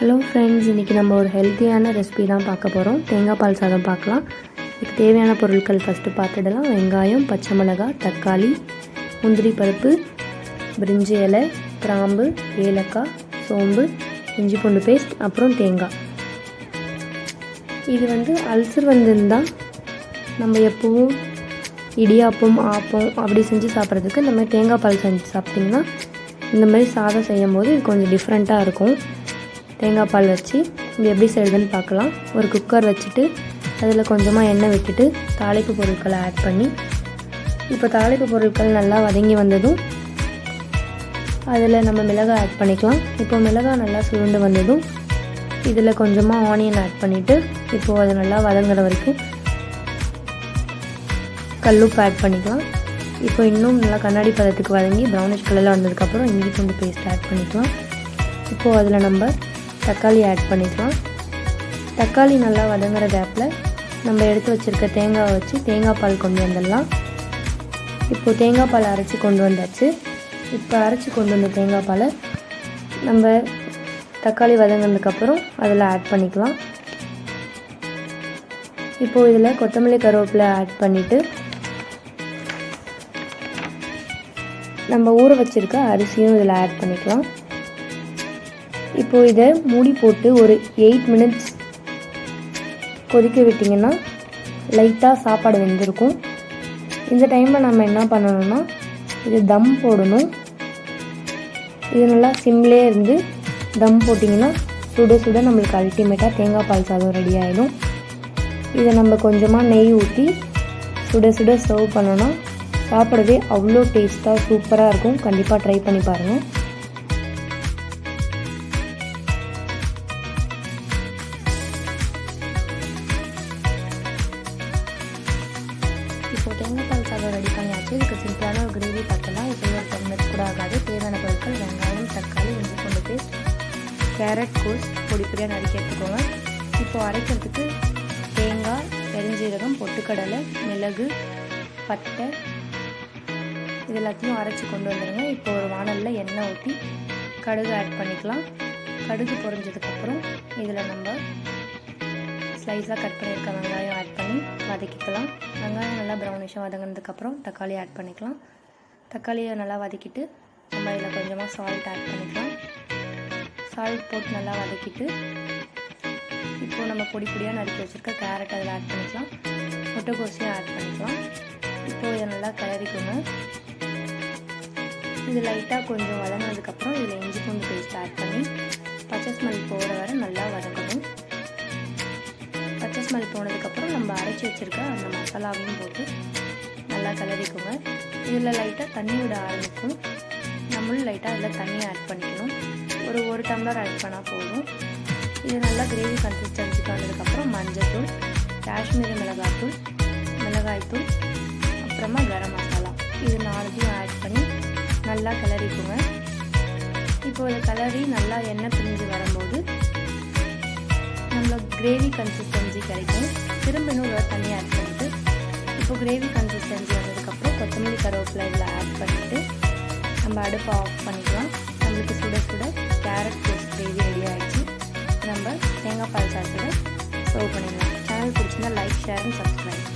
Hello friends இன்றைக்கி நம்ம ஒரு ஹெல்த்தியான ரெசிபி தான் பார்க்க போகிறோம் தேங்காய் பால் சாதம் பார்க்கலாம். இதுக்கு தேவையான பொருட்கள் ஃபஸ்ட்டு பார்த்துடலாம். வெங்காயம் பச்சை மிளகாய் தக்காளி முந்திரி பருப்பு பிரிஞ்சி இலை கிராம்பு ஏலக்காய் சோம்பு இஞ்சி பூண்டு பேஸ்ட் அப்புறம் தேங்காய். இது வந்து அல்சர் வந்திருந்தால் நம்ம எப்போவும் இடியாப்பம் ஆப்பம் அப்படி செஞ்சு சாப்பிட்றதுக்கு இந்த மாதிரி தேங்காய் பால் செஞ்சு சாப்பிட்டிங்கன்னா இந்த மாதிரி சாதம் செய்யும் போது இது கொஞ்சம் டிஃப்ரெண்ட்டாக இருக்கும். தேங்காய் பால் வச்சு இது எப்படி செய்யுதுன்னு பார்க்கலாம். ஒரு குக்கர் வச்சுட்டு அதில் கொஞ்சமாக எண்ணெய் விட்டுட்டு தாளிப்பு பொருட்களை ஆட் பண்ணி இப்போ தாளிப்பு பொருட்கள் நல்லா வதங்கி வந்ததும் அதில் நம்ம மிளகாய் ஆட் பண்ணிக்கலாம். இப்போ மிளகாய் நல்லா சுருண்டு வந்ததும் இதில் கொஞ்சமாக ஆனியன் ஆட் பண்ணிவிட்டு இப்போது அது நல்லா வதங்குற வரைக்கும் கல்லுப்பு ஆட் பண்ணிக்கலாம். இப்போ இன்னும் நல்லா கண்ணாடி பதத்துக்கு வதங்கி ப்ரௌனிஷ் கலரில் வந்ததுக்கப்புறம் இஞ்சி பூண்டு பேஸ்ட் ஆட் பண்ணிக்கலாம். இப்போது அதில் நம்ம தக்காளி ஆட் பண்ணிக்கலாம். தக்காளி நல்லா வதங்குற கேப்பில் நம்ம எடுத்து வச்சுருக்க தேங்காவை வச்சு தேங்காய் பால் கொண்டு வந்துடலாம். இப்போது தேங்காய் பால் அரைச்சி கொண்டு வந்தாச்சு. இப்போ அரைச்சி கொண்டு வந்த தேங்காய் பாலை நம்ம தக்காளி வதங்கினதுக்கப்புறம் அதில் ஆட் பண்ணிக்கலாம். இப்போது இதில் கொத்தமல்லி கருவேப்பிலை ஆட் பண்ணிவிட்டு நம்ம ஊற வச்சுருக்க அரிசியும் இதில் ஆட் பண்ணிக்கலாம். இப்போ இதை மூடி போட்டு ஒரு எயிட் மினிட்ஸ் கொதிக்க விட்டிங்கன்னா லைட்டாக சாப்பாடு வெந்திருக்கும். இந்த டைமில் நம்ம என்ன பண்ணணும்னா இது தம் போடணும். இது நல்லா சிம்லே இருந்து தம் போட்டிங்கன்னா சுட சுட நம்மளுக்கு அல்டிமேட்டாக தேங்காய் பால் சாதம் ரெடி ஆகிடும் இதை நம்ம கொஞ்சமாக நெய் ஊற்றி சுட சுட சர்வ் பண்ணோன்னா சாப்பிடவே அவ்வளோ டேஸ்ட்டாக சூப்பராக இருக்கும். கண்டிப்பாக ட்ரை பண்ணி பாருங்கள் இப்போ தேங்காய் பால் சாதம் ரெடி பண்ணியாச்சு இதுக்கு சிம்பிளான ஒரு கிரேவி பார்க்கலாம் இப்போ ஒரு டென் மினிட்ஸ் கூட ஆகாது தேவையான பொருட்கள் வெங்காயம் தக்காளி இஞ்சி கொண்டு பேஸ்ட் கேரட் கூஸ் பொடி பொடியாக நறுக்கி எடுத்துக்கோங்க. இப்போது அரைக்கிறதுக்கு தேங்காய் பெருஞ்சீரகம் பொட்டுக்கடலை மிளகு பட்டை இது எல்லாத்தையும் அரைச்சி கொண்டு வந்துடுங்க இப்போ ஒரு வானலில் எண்ணெய் ஊற்றி கடுகு ஆட் பண்ணிக்கலாம். கடுகு பொறிஞ்சதுக்கப்புறம் இதில் நம்ம ஸ்லைஸாக கட் பண்ணியிருக்க வெங்காயம் ஆட் பண்ணி வதக்கிக்கலாம். வெங்காயம் நல்லா ப்ரௌனிஷாக வதங்கினதுக்கப்புறம் தக்காளி ஆட் பண்ணிக்கலாம். தக்காளியை நல்லா வதக்கிட்டு நம்ம இதில் கொஞ்சமாக சால்ட் ஆட் பண்ணிக்கலாம். சால்ட் போட்டு நல்லா வதக்கிட்டு இப்போது நம்ம பொடி பொடியாக நறுக்கி வச்சுருக்க கேரட் அதில் ஆட் பண்ணிக்கலாம். முட்டைக்கோசையும் ஆட் பண்ணிக்கலாம். இப்போது இதை நல்லா கிளறிக்கணும். இது லைட்டாக கொஞ்சம் வதங்கினதுக்கப்புறம் இதில் இஞ்சி பூண்டு பேஸ்ட் ஆட் பண்ணி பச்சை ஸ்மெல் போகிற வரை நல்லா வதக்கணும். ஸ்மெல் போனதுக்கப்புறம் நம்ம அரைச்சி வச்சுருக்க அந்த மசாலாவையும் போட்டு நல்லா கலரிக்குங்க. இதில் லைட்டாக தண்ணி விட ஆரம்பிக்கும். நம்மளும் லைட்டாக அதில் தண்ணி ஆட் பண்ணிக்கணும். ஒரு ஒரு டம்ளர் ஆட் பண்ணால் போதும். இது நல்லா கிரேவி கன்சிஸ்டன்சிக்கு வந்ததுக்கப்புறம் மஞ்சள்தூள் காஷ்மீரி மிளகாய்த்தூள் மிளகாய்த்தூள் அப்புறமா கரம் மசாலா. இது நாலுத்தையும் ஆட் பண்ணி நல்லா கிளறிக்கோங்க இப்போ இதை கிளறி நல்லா எண்ணெய் பிரிஞ்சு வரும்போது கிரேவி கன்சிஸ்டன்சி கிடைக்கும். திரும்ப இன்னும் ஒரு தண்ணி ஆட் பண்ணிவிட்டு இப்போ கிரேவி கன்சிஸ்டன்சி வந்ததுக்கப்புறம் கொத்தமல்லி கருவேப்பிலை இதில் ஆட் பண்ணிவிட்டு நம்ம அடுப்பை ஆஃப் பண்ணிக்கலாம். நம்மளுக்கு சுட சுட கேரட் ரோஸ் கிரேவி ரெடி ஆகிடுச்சு நம்ம தேங்காய் பால் சாதத்தில் சர்வ் பண்ணிடலாம். சேனல் பிடிச்சிருந்தா லைக் ஷேர் அண்ட் சப்ஸ்கிரைப்